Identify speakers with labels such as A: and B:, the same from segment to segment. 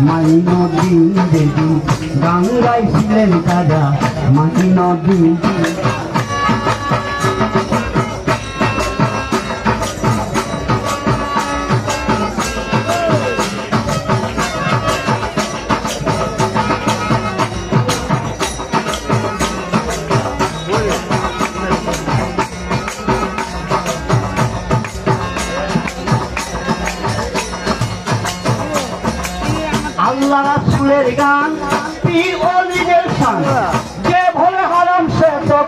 A: মাইনদিন দেবী। গঙ্গায় ছিলেন তারা মাইনদিন আল্লাহ রাসুলের গান, পীর অলিদের শান। যে ভোলে হারাম সে তো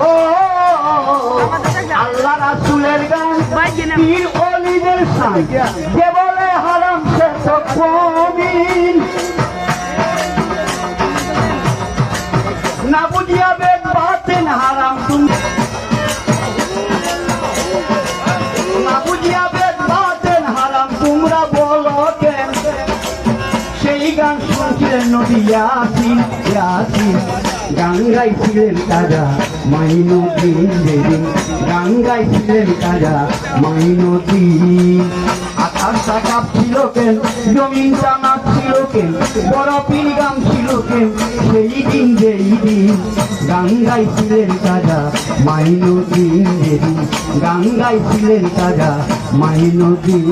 A: ও, আল্লাহ রাসুলের গান, পীর অলিদের বলে হারাম সে তো কমই না বুঝিয়া শুনছিলেন নদী ইয়াসিন ইয়াসিন গান গাইছিলেন তারা মাইনুদ্দিন দেবী। গান গাইছিলেন তারা মাইনুদ্দিন আকাশটা কাপ ছিল কেন, জমিন জানা ছিল কেন বড় পীর গান ছিল কেন, সেই দিন যেই দিন গান গাইছিলেন তারা মাইনুদ্দিন দেবী। গান গাইছিলেন তারা মাইনুদ্দিন